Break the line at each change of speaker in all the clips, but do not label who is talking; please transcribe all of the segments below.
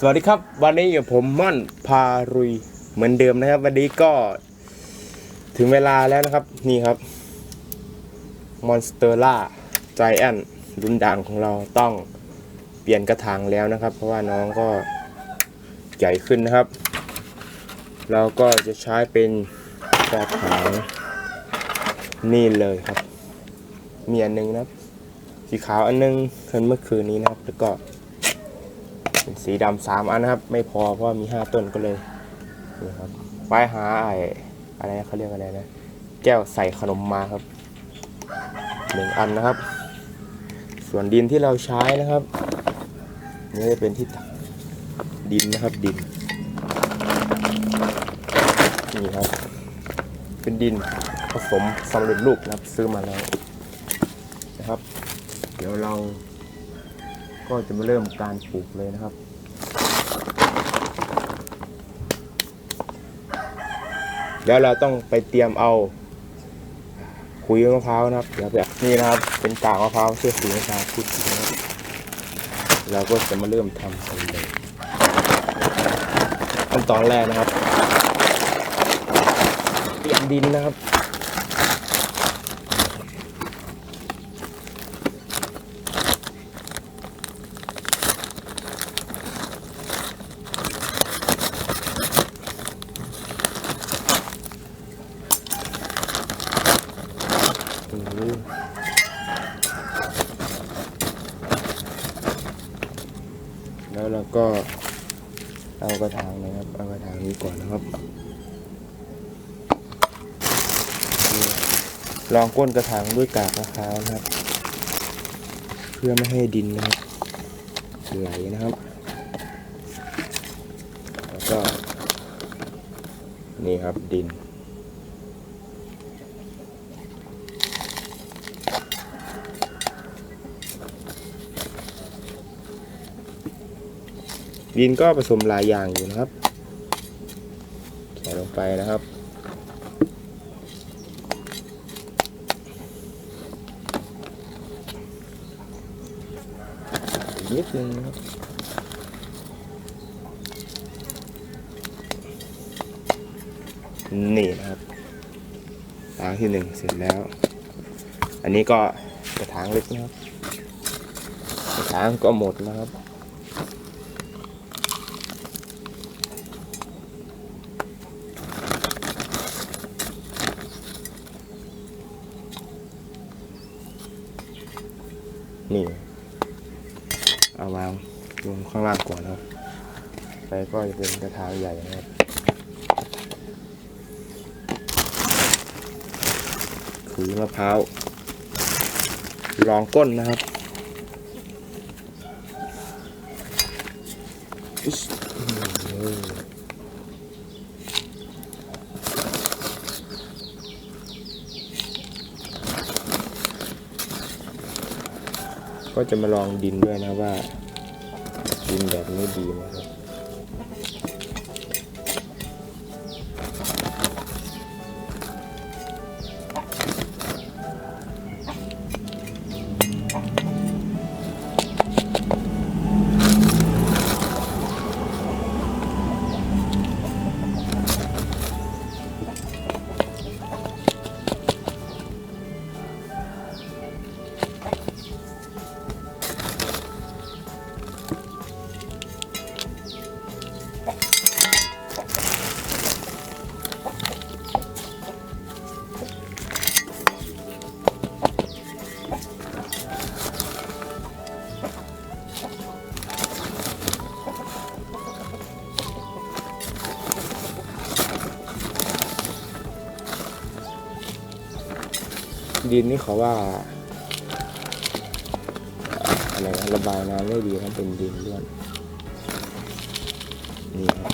สวัสดีครับ วันนี้อยู่ผมม่อนพารุยเหมือนเดิมนะครับ วันนี้ก็ถึงเวลาแล้วนะครับ นี่ครับมอนสเตอร่าไจแอนรุ่นดังของเราต้องเปลี่ยนกระถางแล้วนะครับ เพราะว่าน้องก็ใหญ่ขึ้นนะครับ เราก็จะใช้เป็นกระถางนี่เลยครับ มีอันหนึงนะครับ สีขาวอันหนึงคืนเมื่อคืนนี้นะครับแล้วก็ เป็นสีดำสามอันนะครับ ไม่พอเพราะมีห้าต้นก็เลยนี่ครับไปหาไอ้อะไรเขาเรียกอะไรนะ แก้วใส่ขนมมาครับหนึ่งอันนะครับ ส่วนดินที่เราใช้นะครับ นี่จะเป็นที่ตักดินนะครับดินนี่ครับ เป็นดินผสมสำเร็จรูปนะครับซื้อมาแล้วนะครับ เดี๋ยวเราก็จะมาเริ่มการปลูกเลยนะครับ แล้วเราต้องไปเตรียมเอาขุยมะพร้าวนะครับเดี๋ยวไปนี่นะครับ เป็นกากมะพร้าวเสื้อสีมะพร้าวพุดธนะครับเราก็จะมาเริ่มทำกันเลยขั้นตอนแรกนะครับเตรียมดินนะครับ อืมแล้วเราก็เอากระถางนะครับ เอากระถางนี้ก่อนนะครับนี่ ลองก้นกระถางด้วยกากมะพร้าวนะครับ เพื่อไม่ให้ดินนะครับไหลนะครับ แล้วก็ นี่ครับดิน ดินก็ผสมหลายอย่างอยู่นะครับ ใส่ลงไปนะครับ ดึงครับนี่นะครับทางที่หนึ่งเสร็จแล้ว อันนี้ก็กระถางเล็กนะครับกระถางก็หมดนะครับนี่ เอาวางลงข้างล่างก่อนนะครับไปก็จะเป็นกระถางใหญ่นะครับขุยมะพร้าวรองก้นนะครับอิ๊ช ก็จะมาลองดินด้วยนะว่า ดินแบบนี้ดีไหมครับ ดินนี่เขาว่าอะไรนะระบายน้ำไม่ดีนะเป็นดินร่วนนี่ครับ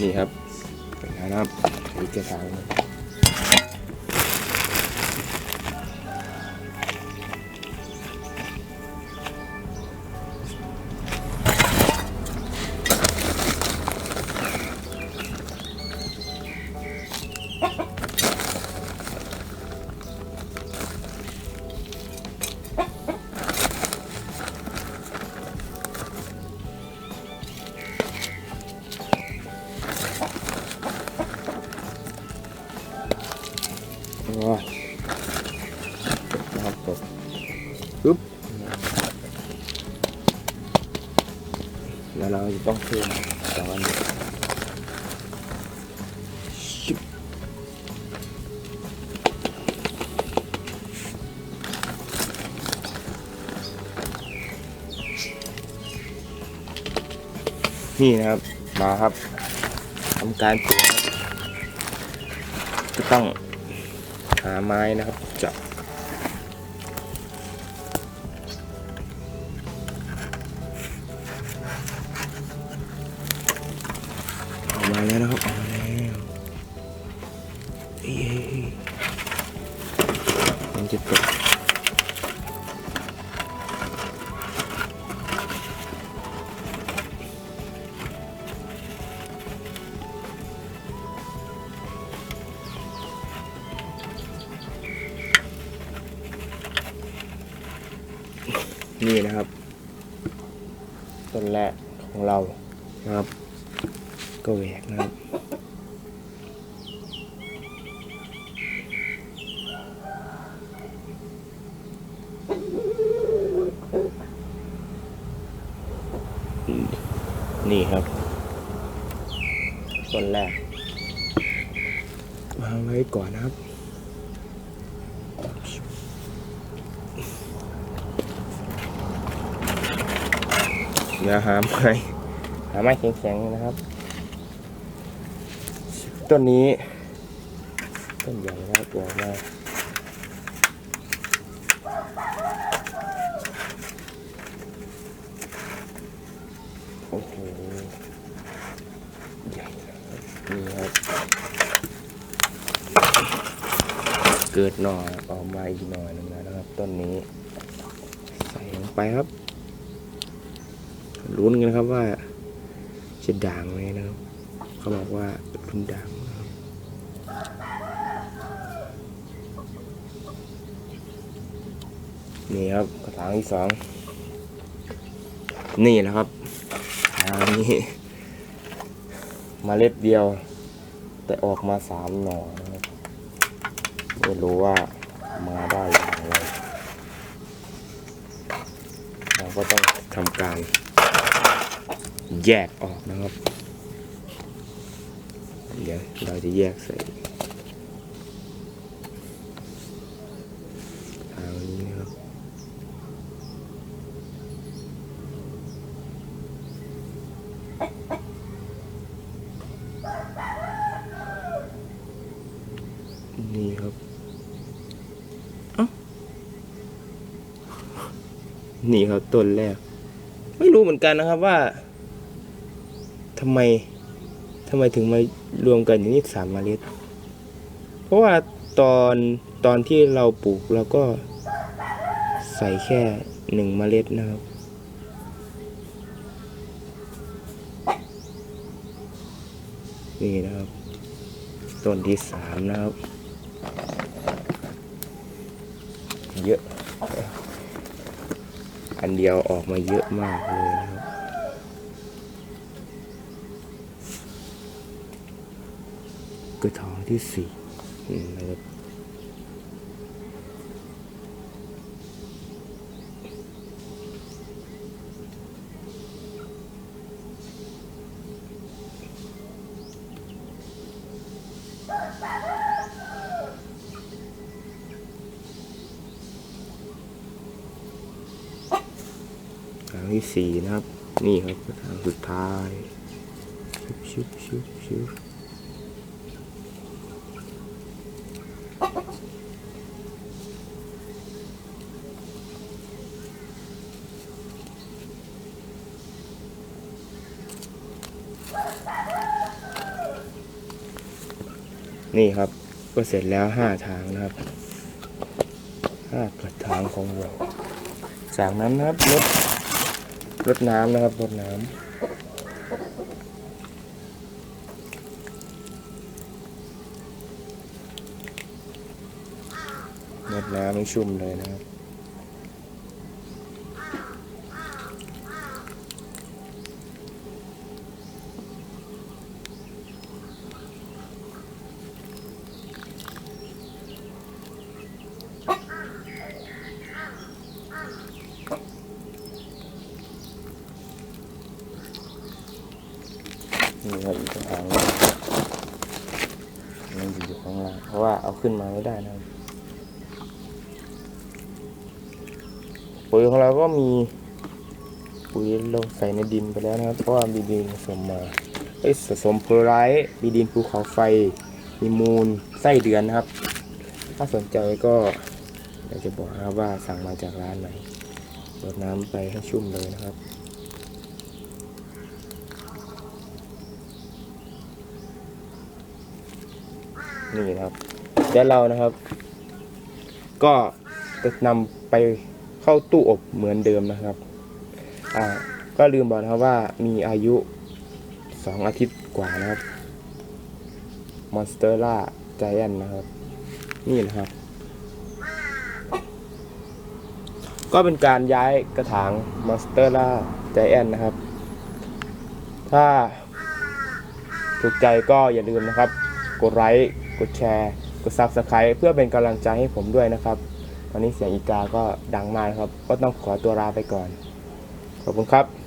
นี่ครับเป็นไงนะครับอีกกระถาง ซื้องเพิ่มสองอันนี้นี่นะครับ มาครับทำการปลูกครับก็ต้องหาไม้นะครับ นี่นะครับ ต้นแรกของเรานะครับ ก็แหวกนะครับนี่ครับต้นแรกวางไว้ก่อนนะครับ เดี๋ยวหาไม้หาไม้แข็งๆนะครับ ต้นนี้ต้นใหญ่นะครับตัวมากโอ้โหใหญ่นะครับนี่ครับ เกิดหน่อออกมาอีกหน่อยหนึงแล้วนะครับ ต้นนี้ ใส่ลงไปครับ ลุ้นกันครับว่าจะด่างไหมนะครับ เขาบอกว่ารุ่นด่างนะครับนี่ครับกระถางที่สองนี่นะครับทางนี้มเมล็ดเดียว แต่ออกมาสามหน่อนะไม่รู้ว่ามาได้อย่างไรเราก็ต้องทำการ แยกออกนะครับ เดี๋ยวเราจะแยกใส่ทางนี้นะครับ นี่ครับเอ้านี่ครับต้นแรก ไม่รู้เหมือนกันนะครับว่า ทำไมทำไมถึงมารวมกันอย่างนี้สามเมล็ด เพราะว่าตอนตอนที่เราปลูกเราก็ใส่แค่หนึ่งเมล็ดนะครับ นี่นะครับ ต้นที่สามนะครับ เยอะ อันเดียวออกมาเยอะมากเลยนะครับ กระถางที่สี่นะครับกระถางที่สี่นะครับ นี่ครับกระถางสุดท้าย ชุบชุบชุบชุบ นี่ครับก็เสร็จแล้วห้าทางนะครับห้ากระถางของเราจากนั้นนะครับลดลดน้ำนะครับลดน้ำลดน้ำให้ชุ่มเลยนะครับ น นี่ครับอีกกระถางหนึ่งมันอยู่ข้างล่างเพราะว่าเอา ขึ้นมาไม่ได้นะครับปุ๋ยของเราก็มีปุ๋ยลงใส่ในดินไปแล้วนะครับ เพราะว่ามีดินผสมมาเอ้ยผสมเพอร์ไรท์มีดินภูเขาไฟ มีมูลไส้เดือนนะครับ ถ้าสนใจก็อยากจะบอกนะครับว่าสั่งมาจากร้านไหนรดน้ำไปให้ชุ่มเลยนะครับนี่นะครับ แล้วเรานะครับ ก็จะนำไปเข้าตู้อบเหมือนเดิมนะครับอ่าก็ลืมบอกนะครับว่ามีอายุ 2 อาทิตย์กว่านะครับมอนสเตอร่าไจแอนนะครับ นี่นะครับ ก็เป็นการย้ายกระถางมอนสเตอร่าไจแอนนะครับ ถ้าถูกใจก็อย่าลืมนะครับ กดไลค์ กดแชร์ กด Subscribe เพื่อเป็นกำลังใจให้ผมด้วยนะครับตอนนี้เสียงอีกาก็ดังมากครับ ก็ต้องขอตัวลาไปก่อน ขอบคุณครับ